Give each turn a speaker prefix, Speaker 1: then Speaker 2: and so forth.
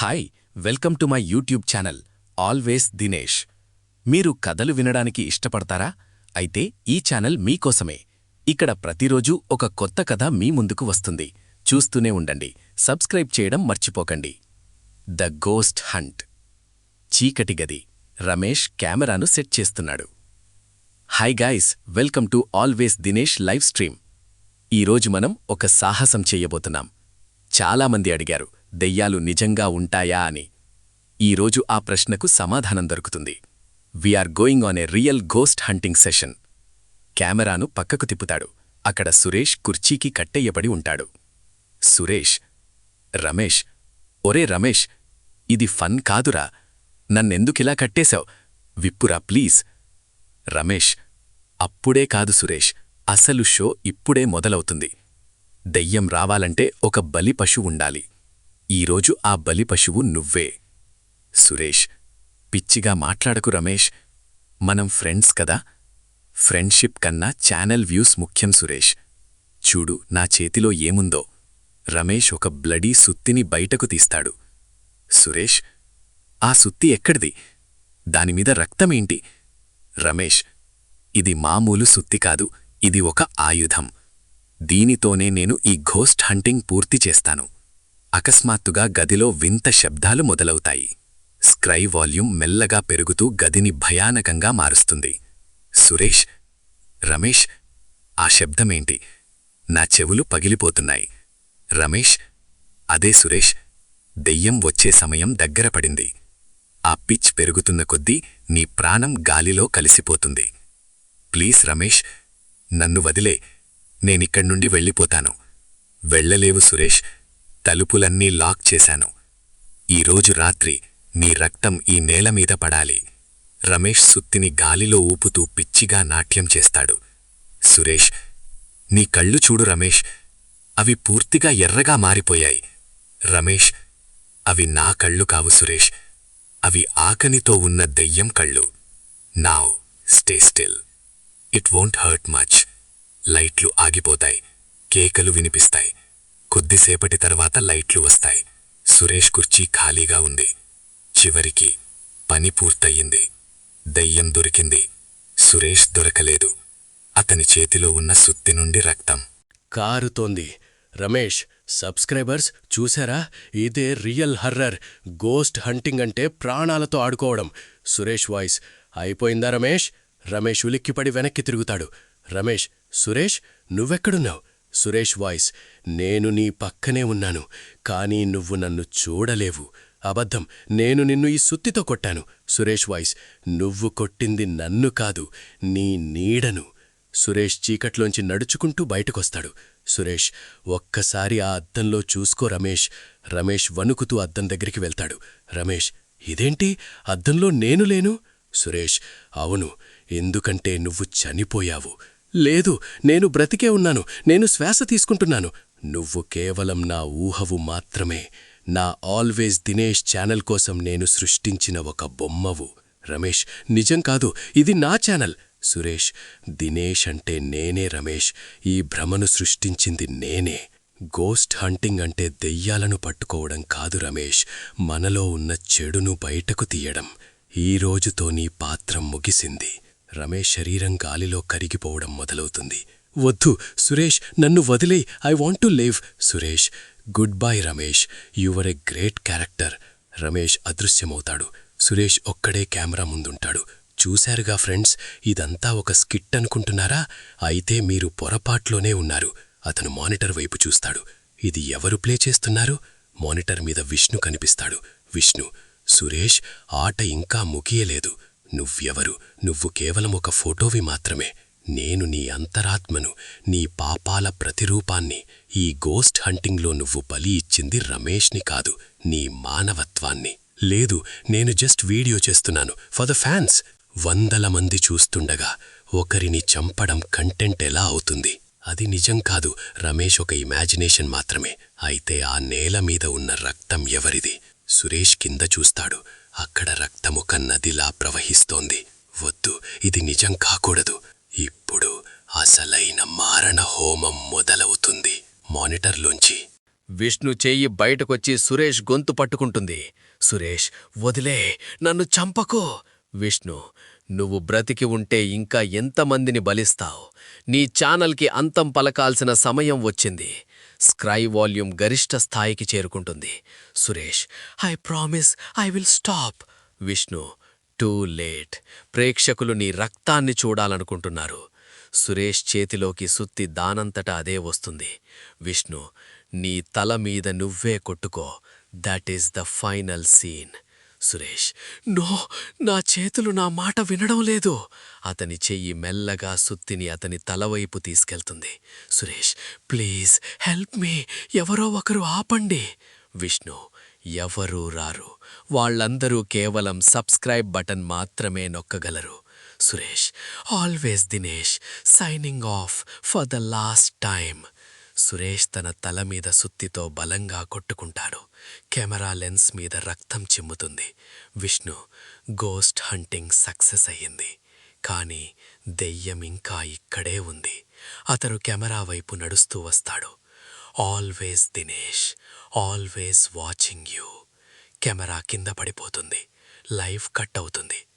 Speaker 1: Hi welcome to my YouTube channel always Dinesh. మీరు కథలు వినడానికి ఇష్టపడతారా? అయితే ఈ ఛానల్ మీకోసమే. ఇక్కడ ప్రతిరోజూ ఒక కొత్త కథ మీ ముందుకు వస్తుంది. చూస్తూనే ఉండండి. సబ్స్క్రైబ్ చేయడం మర్చిపోకండి. The ghost hunt. చీకటి గది. రమేష్ కెమెరాను సెట్ చేస్తున్నాడు. Hi guys welcome to always Dinesh live stream. ఈరోజు మనం ఒక సాహసం చేయబోతున్నాం. చాలామంది అడిగారు దెయ్యాలు నిజంగా ఉంటాయా అని. ఈరోజు ఆ ప్రశ్నకు సమాధానం దొరుకుతుంది. We're going on a real ghost hunting session కెమెరాను పక్కకు తిప్పుతాడు. అక్కడ సురేష్ కుర్చీకి కట్టెయ్యబడి ఉంటాడు. సురేష్ రమేష్ ఒరే రమేష్ ఇది ఫన్ కాదురా. నన్నెందుకిలా కట్టేశావు? విప్పురా ప్లీజ్. రమేష్ అప్పుడే కాదు సురేష్ అసలు షో ఇప్పుడే మొదలవుతుంది. దెయ్యం రావాలంటే ఒక బలి పశువుండాలి ఈరోజు ఆ బలి పశువు నువ్వే. సురేష్ పిచ్చిగా మాట్లాడకు రమేష్. మనం ఫ్రెండ్స్ కదా. ఫ్రెండ్షిప్ కన్నా ఛానల్ వ్యూస్ ముఖ్యం సురేష్. చూడు నా చేతిలో ఏముందో. రమేష్ ఒక బ్లడీ సుత్తిని బయటకు తీస్తాడు. సురేష్ ఆ సుత్తి ఎక్కడిది? దానిమీద రక్తమేంటి? రమేష్ ఇది మామూలు సుత్తి కాదు ఇది ఒక ఆయుధం. దీనితోనే నేను ఈ ఘోస్ట్ హంటింగ్ పూర్తి చేస్తాను. అకస్మాత్తుగా గదిలో వింత శబ్దాలు మొదలవుతాయి. స్క్రై వాల్యూమ్ మెల్లగా పెరుగుతూ గదిని భయానకంగా మారుస్తుంది. సురేష్ రమేష్ ఆ శబ్దమేంటి? నా చెవులు పగిలిపోతున్నాయి. రమేష్ అదే సురేష్ దెయ్యం వచ్చే సమయం దగ్గర పడింది. ఆ పిచ్ పెరుగుతున్న కొద్దీ నీ ప్రాణం గాలిలో కలిసిపోతుంది. ప్లీజ్ రమేష్ నన్ను వదిలే నేనిక్కడ్నుండి వెళ్ళిపోతాను. వెళ్ళలేవు సురేష్. తలుపులన్నీ లాక్ చేశాను. ఈరోజు రాత్రి నీ రక్తం ఈ నేల మీద పడాలి. రమేష్ సుత్తిని గాలిలో ఊపుతూ పిచ్చిగా నాట్యం చేస్తాడు. సురేష్ నీ కళ్ళు చూడు రమేష్ అవి పూర్తిగా ఎర్రగా మారిపోయాయి. రమేష్ అవి నా కళ్ళు కావు సురేష్ అవి ఆకనితో ఉన్న దెయ్యం కళ్ళు. Now stay still. It won't hurt much. లైట్లు ఆగిపోతాయి. కేకలు వినిపిస్తాయి. కొద్దిసేపటి తర్వాత లైట్లు వస్తాయి. సురేష్ కుర్చీ ఖాళీగా ఉంది. చివరికి పని పూర్తయింది. దయ్యం దొరికింది. సురేష్ దొరకలేదు. అతని చేతిలో ఉన్న సుత్తి నుండి రక్తం.
Speaker 2: కారుతోంది. రమేష్ సబ్స్క్రైబర్స్ చూసారా ఇదే రియల్ హర్రర్. గోస్ట్ హంటింగ్ అంటే ప్రాణాలతో ఆడుకోవడం. సురేష్ వాయిస్. అయిపోయిందా రమేష్? రమేష్ ఉలిక్కిపడి వెనక్కి తిరుగుతాడు. రమేష్ సురేష్ నువ్వెక్కడున్నావు? సురేష్ వాయిస్ నేను నీ పక్కనే ఉన్నాను కానీ నువ్వు నన్ను చూడలేవు. అబద్ధం నేను నిన్ను ఈ సుత్తితో కొట్టాను. సురేష్ వాయిస్ నువ్వు కొట్టింది నన్ను కాదు నీ నీడను. సురేష్ చీకట్లోంచి నడుచుకుంటూ బయటకొస్తాడు. సురేష్ ఒక్కసారి ఆ అద్దంలో చూసుకో రమేష్. రమేష్ వణుకుతూ అద్దం దగ్గరికి వెళ్తాడు. రమేష్ ఇదేంటి? అద్దంలో నేను లేను? సురేష్ అవును ఎందుకంటే నువ్వు చనిపోయావు. లేదు నేను బ్రతికే ఉన్నాను నేను శ్వాస తీసుకుంటున్నాను. నువ్వు కేవలం నా ఊహవు మాత్రమే. నా ఆల్వేజ్ దినేష్ ఛానల్ కోసం నేను సృష్టించిన ఒక బొమ్మవు. రమేష్ నిజం కాదు ఇది నా ఛానల్. సురేష్ దినేష్ అంటే నేనే రమేష్. ఈ భ్రమను సృష్టించింది నేనే. గోస్ట్ హంటింగ్ అంటే దెయ్యాలను పట్టుకోవడం కాదు రమేష్. మనలో ఉన్న చెడును బయటకు తీయడం. ఈ రోజుతో నీ పాత్ర ముగిసింది. రమేష్ శరీరం గాలిలో కరిగిపోవడం మొదలవుతుంది. వద్దు సురేష్ నన్ను వదిలే I want to live. Suresh good bye Ramesh your a great character. Ramesh అదృశ్యమవుతాడు. Suresh ఒక్కడే కెమెరా ముందుంటాడు. చూశారుగా ఫ్రెండ్స్ ఇదంతా ఒక స్కిట్ అనుకుంటున్నారా? అయితే మీరు పొరపాట్లోనే ఉన్నారు. అతను మానిటర్ వైపు చూస్తాడు. ఇది ఎవరు ప్లే చేస్తున్నారు? మానిటర్ మీద విష్ణు కనిపిస్తాడు. విష్ణు సురేష్ ఆట ఇంకా ముగియలేదు. నువ్వెవరు? నువ్వు కేవలం ఒక ఫోటోవి మాత్రమే. నేను నీ అంతరాత్మను నీ పాపాల ప్రతిరూపాన్ని ఈ గోస్ట్ హంటింగ్లో నువ్వు బలి ఇచ్చింది రమేష్ని కాదు నీ మానవత్వాన్ని. లేదు నేను జస్ట్ వీడియో చేస్తున్నాను. ఫర్ ద ఫ్యాన్స్ వందల మంది చూస్తుండగా ఒకరిని చంపడం కంటెంట్ ఎలా అవుతుంది? అది నిజం కాదు రమేష్ ఒక ఇమాజినేషన్ మాత్రమే. అయితే ఆ నేల మీద ఉన్న రక్తం ఎవరిది? సురేష్ కింద చూస్తాడు. అక్కడ రక్తముఖ నదిలా ప్రవహిస్తోంది. వద్దు ఇది నిజం కాకూడదు. ఇప్పుడు అసలైన మారణ హోమం మొదలవుతుంది. మానిటర్లోంచి. విష్ణు చెయ్యి బయటకొచ్చి సురేష్ గొంతు పట్టుకుంటుంది. సురేష్ వదిలే నన్ను చంపకు. విష్ణు నువ్వు బ్రతికి ఉంటే ఇంకా ఎంతమందిని బలిస్తావు? నీ ఛానల్కి అంతం పలకాల్సిన సమయం వచ్చింది. స్క్రై వాల్యూమ్ గరిష్ట స్థాయికి చేరుకుంటుంది. Suresh I promise I will stop. Vishnu too late. ప్రేక్షకులు నీ రక్తాన్ని చూడాలనుకుంటున్నారు. సురేష్ చేతిలోకి సుత్తి దానంతట అదే వస్తుంది. విష్ణు నీ తల మీద నువ్వే కొట్టుకో. That is the final scene Suresh no నా చేతులు నా మాట వినడం లేదు. అతని చెయ్యి మెల్లగా సుత్తిని అతని తలవైపు తీసుకెళ్తుంది. Suresh please help me. ఎవరో ఒకరు ఆపండి. విష్ణు ఎవరూ రారు. వాళ్ళందరూ కేవలం సబ్స్క్రైబ్ బటన్ మాత్రమే నొక్కగలరు. Suresh always Dinesh signing off for the last time Suresh తన తల మీద సుత్తితో బలంగా కొట్టుకుంటాడు. కెమెరా లెన్స్ మీద రక్తం చిమ్ముతుంది. విష్ణు గోస్ట్ హంటింగ్ సక్సెస్ అయ్యింది. కానీ దెయ్యం ఇంకా ఇక్కడే ఉంది. అతను కెమెరా వైపు నడుస్తూ వస్తాడు. Always Dinesh always watching you. Camera కింద పడిపోతుంది. లైఫ్ కట్ అవుతుంది.